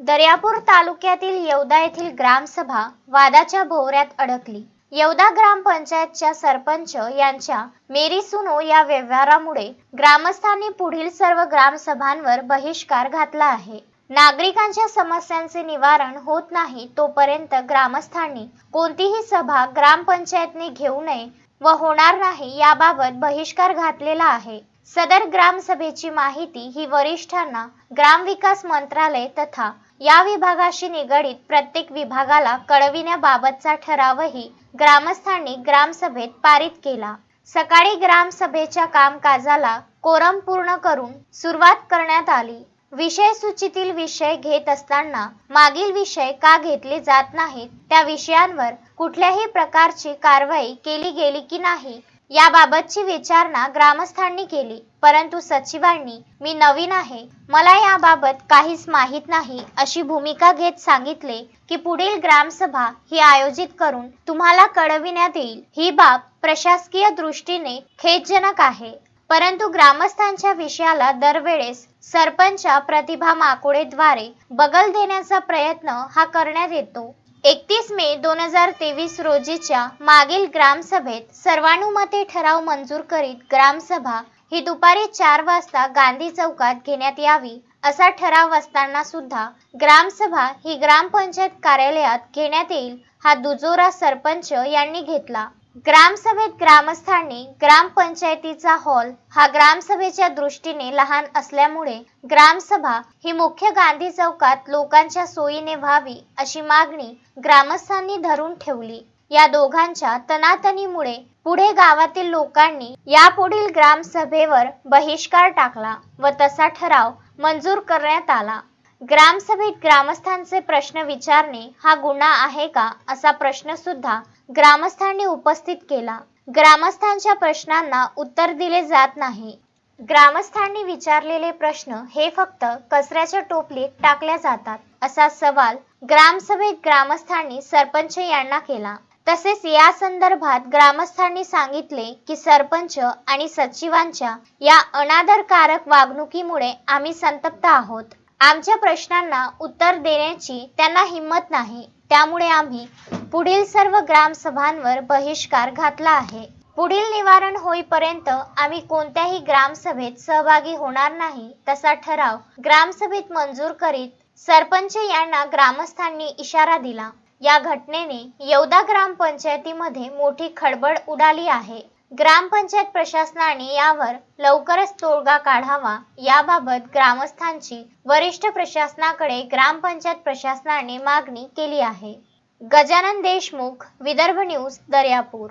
दर्यापूर तालुक्यातील येवदा येथील ग्रामसभा वादाच्या भोवऱ्यात अडकली. येवदा ग्रामपंचायतच्या सरपंच यांच्या मेरी सुनो या व्यवहारामुळे ग्रामस्थांनी पुढील सर्व ग्रामसभांवर बहिष्कार घातला आहे. नागरिकांच्या समस्यांचे निवारण होत नाही तोपर्यंत ग्रामस्थांनी कोणतीही सभा ग्रामपंचायतने घेऊ नये व होणार नाही याबाबत बहिष्कार घातलेला आहे. सदर ग्रामसभेची माहिती ही वरिष्ठांना ग्रामविकास मंत्रालय तथा या विभागाशी निगडीत प्रत्येक विभागाला कळविण्याबाबतचा ठरावही ग्रामस्थांनी ग्रामसभेत पारित केला. सकाळी ग्रामसभेच्या कामकाजाला कोरम पूर्ण करून सुरुवात करण्यात आली. विषय सूचीतील विषय घेत असताना मागील विषय का घेतले जात नाहीत त्या विषयांवर कुठल्याही प्रकारची कारवाई केली गेली की नाही याबाबतची विचारणा ग्रामस्थांनी केली परंतु सचिवांनी मी नवीन आहे. मला याबाबत काहीच माहीत नाही अशी भूमिका घेत सांगितले की पुढील ग्रामसभा ही आयोजित करून तुम्हाला कळविण्यात येईल. ही बाब प्रशासकीय दृष्टीने खेदजनक आहे. परंतु ग्रामस्थांच्या विषयाला दरवेळेस सरपंच प्रतिभा माकुडेद्वारे बगल देण्याचा प्रयत्न हा करण्यात येतो. एकतीस मे दोन हजार तेवीस रोजीच्या मागील ग्रामसभेत सर्वानुमते ठराव मंजूर करीत ग्रामसभा ही दुपारी चार वाजता गांधी चौकात घेण्यात यावी असा ठराव असताना सुद्धा ग्रामसभा ही ग्रामपंचायत कार्यालयात घेण्यात येईल हा दुजोरा सरपंच यांनी घेतला. ग्रामसभेत ग्रामस्थांनी ग्रामपंचायतीचा हॉल हा ग्रामसभेच्या दृष्टीने लहान असल्यामुळे ग्रामसभा ही मुख्य गांधी चौकात लोकांच्या सोयीने व्हावी अशी मागणी ग्रामस्थांनी धरून ठेवली. या दोघांच्या तनातनीमुळे पुढे गावातील लोकांनी यापुढील ग्रामसभेवर बहिष्कार टाकला व तसा ठराव मंजूर करण्यात आला. ग्रामसभेत ग्रामस्थांचे प्रश्न विचारणे हा गुन्हा आहे का असा प्रश्न सुद्धा ग्रामस्थांनी उपस्थित केला. ग्रामस्थांच्या प्रश्नांना उत्तर दिले जात नाही. ग्रामस्थांनी विचारलेले प्रश्न हे फक्त कचऱ्याच्या टोपलीत टाकल्या जातात असा सवाल ग्रामसभेत ग्रामस्थांनी सरपंच यांना केला. तसेच या संदर्भात ग्रामस्थांनी सांगितले की सरपंच आणि सचिवांच्या या अनादरकारक वागणुकीमुळे आम्ही संतप्त आहोत. आमच्या प्रश्नांना उत्तर देण्याची त्यांना हिंमत नाही. त्यामुळे आम्ही पुढील सर्व ग्रामसभांवर बहिष्कार घातला आहे. पुढील निवारण होईपर्यंत आम्ही कोणत्याही ग्रामसभेत सहभागी होणार नाही तसा ठराव ग्रामसभेत मंजूर करीत सरपंच यांना ग्रामस्थांनी इशारा दिला. या घटनेने येवदा ग्रामपंचायतीमध्ये मोठी खळबळ उडाली आहे. ग्रामपंचायत प्रशासनाने यावर लवकरच तोडगा काढावा याबाबत ग्रामस्थांची वरिष्ठ प्रशासनाकडे ग्रामपंचायत प्रशासनाने मागणी केली आहे. गजानन देशमुख विदर्भ न्यूज दर्यापूर.